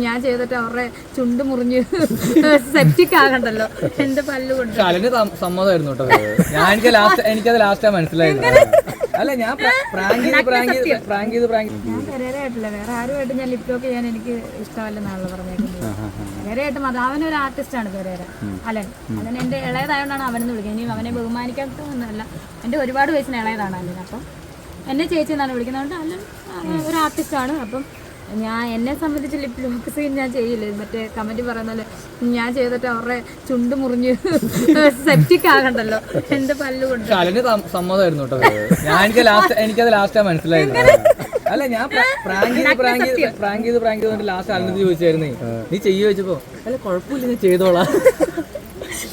ഞാൻ ചെയ്തിട്ട് അവരുടെ ചുണ്ട് മുറിഞ്ഞ് സെപ്റ്റിക് ആകണ്ടല്ലോ. എന്റെ പല്ല് കൊണ്ട്. സം- സമ്മതമായിരുന്നു കേട്ടോ ഞാൻ എനിക്ക് ലാസ്റ്റ് എനിക്കത് ലാസ്റ്റ് മനസ്സിലായിരുന്നു അല്ല ഞാൻ പ്രാങ്ക് ചെയ്ത് പ്രാങ്ക് ചെയ്ത് പ്രാങ്ക് ചെയ്ത് പ്രാങ്ക് ഞാൻ വേറെ ആരുമായിട്ട് ഞാൻ ലിപ് ലോക്ക് ചെയ്യാൻ എനിക്ക് ഇഷ്ടമല്ലെന്നാണല്ലോ പറഞ്ഞേക്കുന്നത്. പെരേരയായിട്ട് ഒരു അവനൊരു ആർട്ടിസ്റ്റാണ് പെരേര അലൻ. അലൻ എന്റെ ഇളയതായോണ്ടാണ് അവനെന്ന് വിളിക്കുന്നത്. ഇനി അവനെ ബഹുമാനിക്കാത്തതൊന്നുമല്ല എന്റെ ഒരുപാട് വയസ്സിന് ഇളയതാണ് അലൻ. അപ്പം എന്നെ ചേച്ചി എന്നാണ് വിളിക്കുന്നത്. അതുകൊണ്ട് അലൻ ആർട്ടിസ്റ്റ് ഒരു ആർട്ടിസ്റ്റാണ് അപ്പം ഞാൻ എന്നെ സംബന്ധിച്ച് ലിപ് ലോക്ക് സീൻ ഞാൻ ചെയ്യില്ല? മറ്റേ കമന്റ് പറയുന്ന പോലെ ഞാൻ ചെയ്തിട്ട് അവരുടെ ചുണ്ട് മുറിഞ്ഞ് സെപ്റ്റിക് ആകണ്ടല്ലോ. എന്റെ പല്ലു കൊണ്ട്. സം- സമ്മതമായിരുന്നു കേട്ടോ. ഞാൻ എനിക്ക് ലാസ്റ്റ് എനിക്കത് ലാസ്റ്റ് മനസ്സിലായത്. അല്ല ഞാൻ പ്രാങ്ക് ചെയ്ത് പ്രാങ്ക് ചെയ്ത് പ്രാങ്ക് ചെയ്ത് പ്രാങ്ക് ചെയ്തോണ്ട് ലാസ്റ്റ് അലനത് ചോദിച്ചായിരുന്നേ. നീ വെച്ചപ്പോ അല്ല കുഴപ്പമില്ല നീ ചെയ്തോളാം.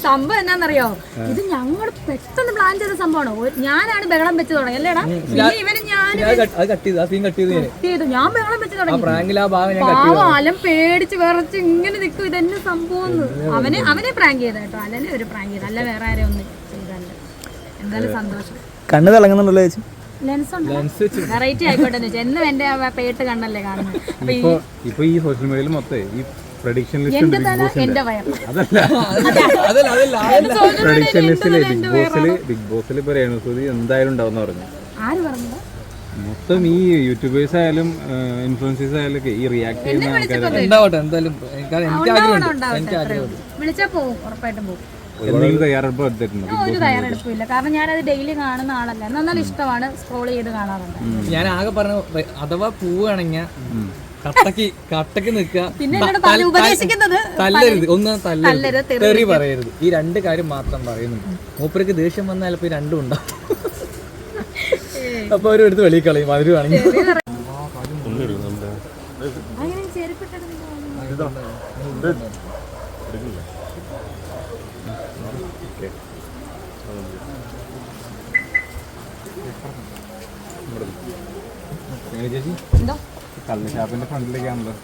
സംഭവം എന്താണെന്നറിയോ? ഇത് ഞങ്ങൾ പെട്ടെന്ന് പ്ലാൻ ചെയ്ത സംഭവമാണ്. ഞാനാണ് ബഹളം വെച്ച് തുടങ്ങി. അല്ലേടാ? ഇവന് ഞാൻ ഞാൻ അത് കട്ട് ചെയ്തു. ആ സീൻ കട്ട് ചെയ്ത് ഞാൻ. ഞാൻ ബഹളം വെച്ച് ആ തുടങ്ങി. പാവം അലം പേടിച്ച് വിറച്ച് ഇങ്ങനെ നിൽക്കും. ഇതെന്നെ സംഭവം. അവനെ അവനെ പ്രാങ്ക് ചെയ്ത കേട്ടോ. അല്ലെ ഒരു പ്രാങ്ക് ചെയ്ത അല്ല വേറെ ആരെയും ഒന്നും ചെയ്തല്ല എന്തായാലും സന്തോഷം. കണ്ണ് തിളങ്ങുന്നുണ്ടല്ലോ ചേച്ചി. ലെൻസ് ഉണ്ട്? ലെൻസ് വെച്ച്. വെറൈറ്റി ആയിക്കോട്ടെ എന്ന് എന്റെ പേട്ട് കണ്ണല്ലേ കാണുന്നത്. അപ്പൊ ഈ ഇപ്പൊ ഇപ്പൊ ഈ സോഷ്യൽ മീഡിയയിൽ മൊത്തം ഈ പ്രഡിക്ഷൻ ലിസ്റ്റ് അതല്ല. അതല്ല അതല്ല അതല്ല പ്രഡിക്ഷൻ ലിസ്റ്റിൽ ബിഗ് ബോസിൽ ബിഗ് ബോസിൽ ഇപ്പൊ രേണുസുതി എന്തായാലും ഉണ്ടാവും പറഞ്ഞു. മൊത്തം ഈ യൂട്യൂബേഴ്സ് ആയാലും ഇൻഫ്ലുവൻസേഴ്സ് ആയാലും ഒക്കെ ഈ റിയാക്ട് ചെയ്യുന്ന ആൾക്കാർ എന്തെങ്കിലും തയ്യാറെടുപ്പ് എടുത്തിട്ടുണ്ട് കാരണം ഞാനത് ഡെയിലി കാണുന്ന ആളല്ല. നല്ല ഇഷ്ടമാണ് സ്ക്രോൾ ചെയ്ത് കാണാറുണ്ട്. ഞാൻ ആകെ പറഞ്ഞു അഥവാ പോവുകയാണെങ്കിൽ കട്ടക്ക് കട്ടക്ക് നിൽക്കുക. പിന്നെ എന്നോട് പറഞ്ഞു ഉപദേശിക്കുന്നത് തല്ലരുത്. ഒന്ന് തല്ലരുത്. തല്ലരുത്, തെറി പറയരുത്. ഈ രണ്ട് കാര്യം മാത്രം പറയുന്നുണ്ട് മൂപ്പർക്ക് ദേഷ്യം വന്നാൽ ഇപ്പൊ രണ്ടും ഉണ്ടാവും. അപ്പൊ അവരും എടുത്ത് വെളിയിൽ കളയും. അവർ വേണമെങ്കിൽ അങ്ങനെ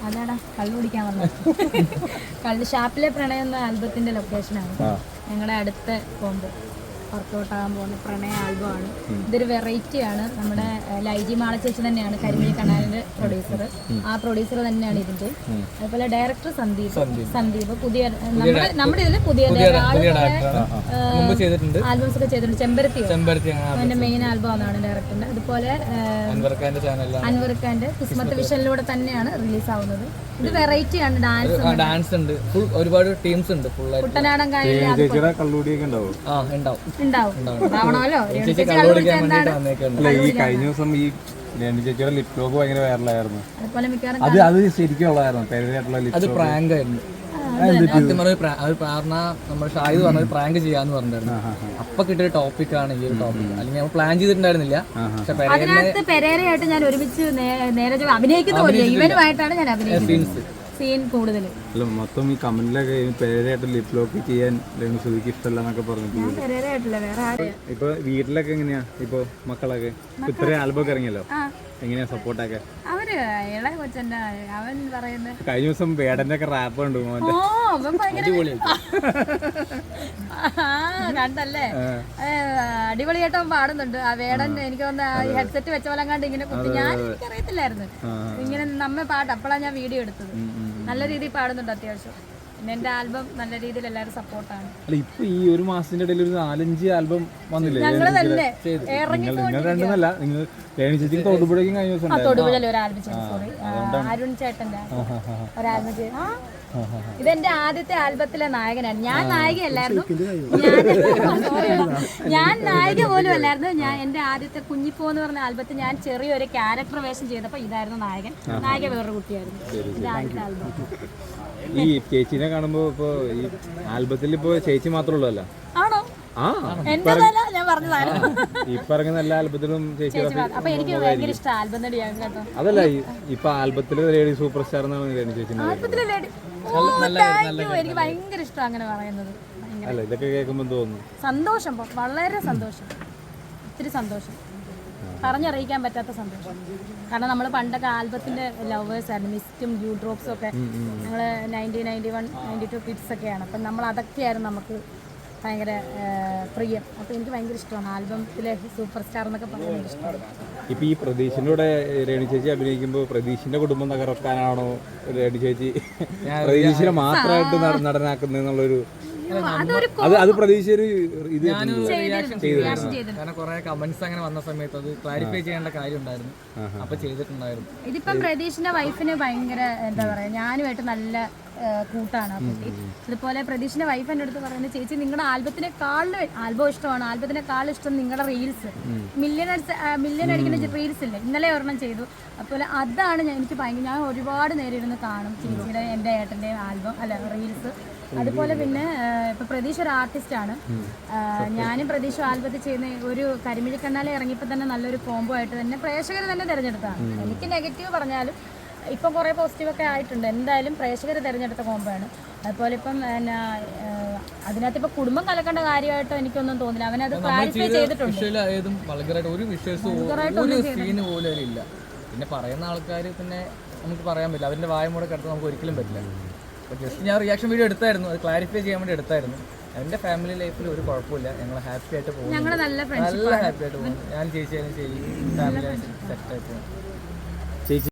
അതാടാ കള്ളു കുടിക്കാൻ വന്നത് കള്ള് ഷാപ്പിലെ പ്രണയം എന്ന ആൽബത്തിന്റെ ലൊക്കേഷനാണ് ഞങ്ങളുടെ അടുത്ത കോമ്പ് ആകാൻ പോകുന്ന പ്രണയ ആൽബമാണ്. ഇതൊരു വെറൈറ്റിയാണ് നമ്മുടെ ലൈജി മാള ചേച്ചി തന്നെയാണ് കരിമിഴി കനാലിന്റെ പ്രൊഡ്യൂസർ ആ പ്രൊഡ്യൂസർ തന്നെയാണ് ഇതിന്റെ അതുപോലെ ഡയറക്ടർ സന്ദീപ്. സന്ദീപ്. പുതിയ നമ്മുടെ നമ്മുടെ ഇതിൽ പുതിയ ആൽബംസ് ഒക്കെ ചെയ്തിട്ടുണ്ട്. ചെമ്പരത്തി അവന്റെ മെയിൻ ആൽബം ആണ് ഡയറക്ടറിന്റെ അതുപോലെ അൻവർ ഖാന്റെ കിസ്മത്ത് വിഷനിലൂടെ തന്നെയാണ് റിലീസ് ആവുന്നത്. ഇത് വെറൈറ്റി ആണ്. ഡാൻസ് ഡാൻസ് ഉണ്ട്. ഫുൾ ഒരുപാട് ടീംസ് ഉണ്ട്. കുട്ടനാടൻ കാര്യം ഉണ്ടാവും. അല്ല ഈ കഴിഞ്ഞ ദിവസം ഈ രണ്ടു ചേച്ചിയുടെ ലിപ് ലോക്ക് ഭയങ്കര വൈറലായിരുന്നു അത് അത് ശരിക്കും ഉള്ളതായിരുന്നു. പെരയായിട്ടുള്ള ലിപ് അത് പ്രാങ്ക് ആയിരുന്നു. ആദ്യം പറഞ്ഞ പറഞ്ഞ നമ്മൾ ഷാഹിദ് പറഞ്ഞത് പ്രാങ്ക് ചെയ്യാന്ന് പറഞ്ഞിട്ടുണ്ടായിരുന്നു. അപ്പൊ കിട്ടിയ ടോപ്പിക് ആണ് ഈ ഒരു ടോപ്പിക് അല്ലെങ്കിൽ നമ്മൾ പ്ലാൻ ചെയ്തിട്ടുണ്ടായിരുന്നില്ല. പക്ഷെ അതിനകത്ത് പെരേരയായിട്ട് ഞാൻ ഒരുമിച്ച് നേരെ അഭിനയിക്കുന്ന പോലെ ഇവനുമായിട്ടാണ് ഞാൻ അഭിനയിക്കുന്നത്. സീൻ കൂടുതൽ. അല്ല മൊത്തം ഈ കമന്റിലൊക്കെ പേരായിട്ട് ലിപ് ലോക്ക് ചെയ്യാൻ സുഖിക്ക് ഇഷ്ടമല്ല എന്നൊക്കെ പറഞ്ഞിട്ട് ഇപ്പൊ വീട്ടിലൊക്കെ എങ്ങനെയാ? ഇപ്പൊ മക്കളൊക്കെ? ഇത്രയും ആൽബം ഇറങ്ങിയല്ലോ? എങ്ങനെയാ സപ്പോർട്ടൊക്കെ അവർ ഇളയ കൊച്ചന്റെ അവൻ പറയുന്നത് കഴിഞ്ഞ ദിവസം വേടന്റെ ഒക്കെ റാപ്പ് കണ്ടു മോന്റെ. കണ്ടല്ലേ? അടിപൊളി അടിപൊളിയായിട്ട് അവൻ പാടുന്നുണ്ട്. ആ വേടൻ എനിക്ക് വന്ന ഹെഡ്സെറ്റ് വെച്ച പോലെ കണ്ട് ഇങ്ങനെ കുത്തി. ഞാൻ എനിക്കറിയത്തില്ലായിരുന്നു. ഇങ്ങനെ നമ്മെ പാട്ട് അപ്പോഴാണ് ഞാൻ വീഡിയോ എടുത്തത്. നല്ല രീതിയിൽ പാടുന്നുണ്ട് അത്യാവശ്യം. പിന്നെ എന്റെ ആൽബം നല്ല രീതിയിൽ എല്ലാവരും സപ്പോർട്ടാണ് അല്ല ഇപ്പൊ ഈ ഒരു മാസത്തിന്റെ ഇടയിൽ ഒരു നാലഞ്ച് ആൽബം വന്നില്ലേ? ഞങ്ങൾ തന്നെ നിങ്ങൾ രണ്ടെന്നല്ല നിങ്ങൾ ചേച്ചിക്ക് തൊടുപുഴയ്ക്കും കഴിഞ്ഞ ദിവസം തൊടുപുഴയിൽ ഒരു ആൽബം ചെയ്തു സോറി അരുൺ ചേട്ടന്റെ ഒരു ആൽബം ചെയ്തു. ഇതെന്റെ ആദ്യത്തെ ആൽബത്തിലെ നായകനാണ് ഞാൻ നായികയല്ലായിരുന്നു. ഞാൻ. ഞാൻ നായിക പോലും അല്ലായിരുന്നു. ഞാൻ എന്റെ ആദ്യത്തെ കുഞ്ഞിപ്പോ എന്ന് പറഞ്ഞ ആൽബത്തിൽ ഞാൻ ചെറിയൊരു ക്യാരക്ടർ വേഷം ചെയ്തപ്പോൾ ഇതായിരുന്നു നായകൻ. നായിക വേറൊരു കുട്ടിയായിരുന്നു. ഇത് ആദ്യത്തെ ആൽബം. ഈ ചേച്ചിനെ കാണുമ്പോ ഇപ്പൊ ഈ ആൽബത്തിൽ ഇപ്പൊ ചേച്ചി മാത്രമേ ഉള്ളൂ അല്ല? ആണോ ആ ഇപ്പൊ ഇറങ്ങുന്ന എല്ലാ ആൽബത്തിലും അതല്ല ഇപ്പൊ ആൽബത്തിൽ ലേഡി സൂപ്പർ സ്റ്റാർ എന്നാണ് ചേച്ചി ആൽബത്തിലെ ലേഡി ഓ താങ്ക് യു എനിക്ക് ഭയങ്കര ഇഷ്ടം അങ്ങനെ പറയുന്നത്. അല്ല ഇതൊക്കെ കേൾക്കുമ്പോ തോന്നുന്നു. സന്തോഷം പ- വളരെ സന്തോഷം. ഒത്തിരി സന്തോഷം. പറഞ്ഞറിയിക്കാൻ പറ്റാത്ത സന്തോഷം. കാരണം നമ്മൾ പണ്ടൊക്കെ ആൽബത്തിന്റെ ലവേഴ്സ് ആയിരുന്നു. മിസ്റ്റും യൂ ഡ്രോപ്സും ഒക്കെ ഞങ്ങൾ ninety ninety one ninety two kids ഒക്കെയാണ്. അപ്പം നമ്മൾ അതൊക്കെയായിരുന്നു നമുക്ക് ഭയങ്കര പ്രിയം. അപ്പോൾ എനിക്ക് ഭയങ്കര ഇഷ്ടമാണ്. ആൽബത്തിലെ സൂപ്പർ സ്റ്റാർ എന്നൊക്കെ പറയുന്നത് ഇഷ്ടമാണ് ഇപ്പൊ ഈ പ്രതീഷിന്റെ കൂടെ രേണു ചേച്ചി അഭിനയിക്കുമ്പോൾ പ്രതീഷിന്റെ കുടുംബം തകർക്കാനാണോ രേണു ചേച്ചി പ്രതീഷിനെ മാത്രമായിട്ട് നട- നടനാക്കുന്നതെന്നുള്ളൊരു അത് അത് പ്രതീക്ഷ ഒരു ഇത്. കാരണം കുറെ കമന്റ്സ് അങ്ങനെ വന്ന സമയത്ത് അത് ക്ലാരിഫൈ ചെയ്യേണ്ട കാര്യം ഉണ്ടായിരുന്നു അപ്പൊ ചെയ്തിട്ടുണ്ടായിരുന്നു. ഇതിപ്പം പ്രതീഷിന്റെ വൈഫിന് ഭയങ്കര എന്താ പറയാ ഞാനുമായിട്ട് നല്ല കൂട്ടാണ്. ആ കുട്ടി അതുപോലെ പ്രതീഷിന്റെ വൈഫ് എന്റെ അടുത്ത് പറയുന്നത് ചേച്ചി നിങ്ങളുടെ ആൽബത്തിനെക്കാളും ആൽബം ഇഷ്ടമാണ്. ആൽബത്തിനെ ആൽബത്തിനെക്കാളും ഇഷ്ടം നിങ്ങളുടെ റീൽസ് മില്യൺ മില്യൺ അടിക്കുന്ന റീൽസ് ഇല്ലേ? ഇന്നലെ ഒരെണ്ണം ചെയ്തു. അതുപോലെ അതാണ് ഞാൻ എനിക്ക് ഭയങ്കര ഞാൻ ഒരുപാട് നേരം ഇരുന്ന് കാണും ചേച്ചിയുടെ എന്റെ ഏട്ടന്റെ ആൽബം അല്ല റീൽസ് അതുപോലെ പിന്നെ ഇപ്പൊ പ്രതീഷ് ഒരു ആർട്ടിസ്റ്റ് ആണ്. ഞാനും പ്രതീക്ഷ ആൽബത്തിൽ ചെയ്യുന്ന ഒരു കരിമിഴിക്കണ്ണാലെ ഇറങ്ങിയപ്പോ ഇറങ്ങിയപ്പോൾ തന്നെ നല്ലൊരു കോംബോ ആയിട്ട് തന്നെ പ്രേക്ഷകർ തന്നെ തിരഞ്ഞെടുത്താണ് എനിക്ക് നെഗറ്റീവ് പറഞ്ഞാലും ഇപ്പം കുറേ പോസിറ്റീവ് ഒക്കെ ആയിട്ടുണ്ട്. എന്തായാലും പ്രേക്ഷകർ തിരഞ്ഞെടുത്ത കോംബോ ആണ്. അതുപോലെ ഇപ്പം എന്നാ അതിനകത്ത് ഇപ്പൊ കുടുംബം കലക്കേണ്ട കാര്യമായിട്ടോ എനിക്കൊന്നും തോന്നില്ല. അവനത് ക്ലാരിഫൈ ചെയ്തിട്ടുണ്ട്. ഒരു പിന്നെ പറയുന്ന ആൾക്കാർ പിന്നെ നമുക്ക് പറയാൻ പറ്റില്ല. അവരുടെ വായ മൂടെ കിടത്ത് നമുക്ക് ഒരിക്കലും പറ്റില്ല. ജസ്റ്റ് ഞാൻ റിയാക്ഷൻ വീഡിയോ എടുത്തായിരുന്നു. അത് ക്ലാരിഫൈ ചെയ്യാൻ വേണ്ടി എടുത്തായിരുന്നു. എന്റെ ഫാമിലി ലൈഫിൽ ഒരു കുഴപ്പമില്ല. ഞങ്ങൾ ഹാപ്പി ആയിട്ട് പോകുന്നു. നല്ല ഹാപ്പി ആയിട്ട് പോകുന്നു. ഞാൻ ചേച്ചിയായാലും ശരി. ഫാമിലി സെറ്റ് ആയിട്ട് പോകുന്നു. ചേച്ചി